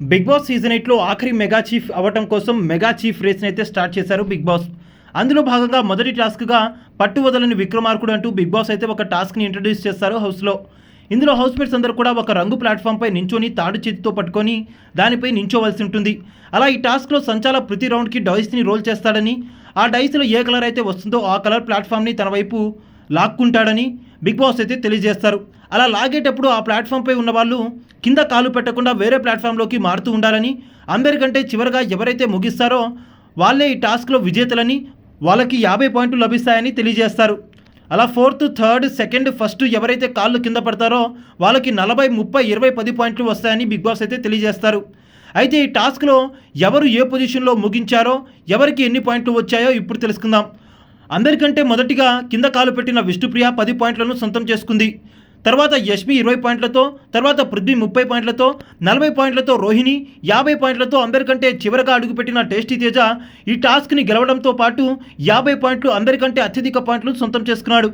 Big boss season ఎయిట్లో ఆఖరి mega chief అవ్వటం కోసం మెగా చీఫ్ రేస్ని అయితే స్టార్ట్ చేశారు బిగ్ బాస్. అందులో భాగంగా మొదటి టాస్క్గా పట్టు వదలని విక్రమార్కుడు అంటూ బిగ్ బాస్ అయితే ఒక టాస్క్ని ఇంట్రడ్యూస్ చేస్తారు హౌస్లో. ఇందులో హౌస్ మేట్స్ అందరూ కూడా ఒక రంగు ప్లాట్ఫామ్పై నించొని తాడు చేతితో పట్టుకొని దానిపై నించోవలసి ఉంటుంది. అలా ఈ టాస్క్లో సంచాల ప్రతి రౌండ్కి డైస్ని రోల్ చేస్తాడని ఆ డైస్లో ఏ కలర్ అయితే వస్తుందో ఆ కలర్ ప్లాట్ఫామ్ని తన వైపు లాక్కుంటాడని బిగ్ బాస్ అయితే తెలియజేస్తారు. అలా లాగేటప్పుడు ఆ ప్లాట్ఫామ్పై ఉన్న వాళ్ళు కింద కాలు పెట్టకుండా వేరే ప్లాట్ఫామ్లోకి మారుతూ ఉండాలని అందరికంటే చివరగా ఎవరైతే ముగిస్తారో వాళ్ళే ఈ టాస్క్లో విజేతలని వాళ్ళకి యాభై పాయింట్లు లభిస్తాయని తెలియజేస్తారు. అలా ఫోర్త్ థర్డ్ సెకండ్ ఫస్ట్ ఎవరైతే కాళ్ళు కింద పడతారో వాళ్ళకి నలభై ముప్పై ఇరవై పది పాయింట్లు వస్తాయని బిగ్ బాస్ అయితే తెలియజేస్తారు. అయితే ఈ టాస్క్లో ఎవరు ఏ పొజిషన్లో ముగించారో ఎవరికి ఎన్ని పాయింట్లు వచ్చాయో ఇప్పుడు తెలుసుకుందాం. అందరికంటే మొదటిగా కింద కాలు పెట్టిన విష్ణుప్రియ పది పాయింట్లను సొంతం చేసుకుంది. తర్వాత యష్మి ఇరవై పాయింట్లతో తర్వాత పృథ్వీ ముప్పై పాయింట్లతో నలభై పాయింట్లతో రోహిణి యాభై పాయింట్లతో అందరికంటే చివరగా అడుగుపెట్టిన టేస్టీ తేజ ఈ టాస్క్ని గెలవడంతో పాటు యాభై పాయింట్లు అందరికంటే అత్యధిక పాయింట్లు సొంతం చేసుకున్నాడు.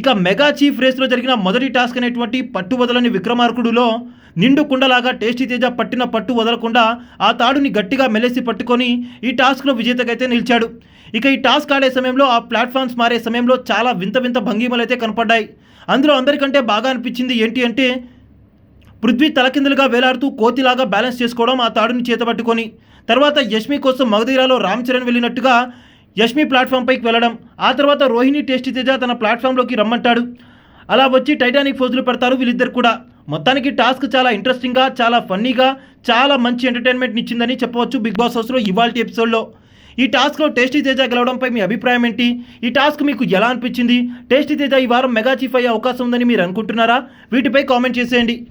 ఇక మెగా చీఫ్ రేస్లో జరిగిన మొదటి టాస్క్ అనేటువంటి పట్టు వదలని విక్రమార్కుడులో నిండు కుండలాగా టేస్టీ తేజ పట్టిన పట్టు వదలకుండా ఆ తాడుని గట్టిగా మెలేసి పట్టుకొని ఈ టాస్క్లో విజేతకైతే నిలిచాడు. ఇక ఈ టాస్క్ ఆడే సమయంలో ఆ ప్లాట్ఫామ్స్ మారే సమయంలో చాలా వింత వింత భంగిమలు అయితే కనపడ్డాయి. అందులో అందరికంటే బాగా అనిపించింది ఏంటి అంటే పృథ్వీ తలకిందులుగా వేలాడుతూ కోతిలాగా బ్యాలెన్స్ చేసుకోవడం ఆ తాడుని చేతబట్టుకొని తర్వాత యష్మి కోసం మగధీరాలో రామ్ చరణ్ వెళ్ళినట్టుగా యష్మి ప్లాట్ఫామ్ పైకి వెళ్ళడం ఆ తర్వాత రోహిణి టేస్ట్ తేజ తన ప్లాట్ఫామ్లోకి రమ్మంటాడు. అలా వచ్చి టైటానిక్ ఫోజులు పెడతారు వీళ్ళిద్దరు కూడా. మొత్తానికి టాస్క్ చాలా ఇంట్రెస్టింగ్గా చాలా ఫన్నీగా చాలా మంచి ఎంటర్టైన్మెంట్ ఇచ్చిందని చెప్పవచ్చు బిగ్ బాస్ హౌస్లో ఇవాళ ఎపిసోడ్లో. ఈ టాస్క్లో టేస్టీ తేజ గెలవడంపై మీ అభిప్రాయం ఏంటి? ఈ టాస్క్ మీకు ఎలా అనిపించింది? టేస్టీ తేజ ఈ వారం మెగా చీఫ్ అయ్యే అవకాశం ఉందని మీరు అనుకుంటున్నారా? వీటిపై కామెంట్ చేసేయండి.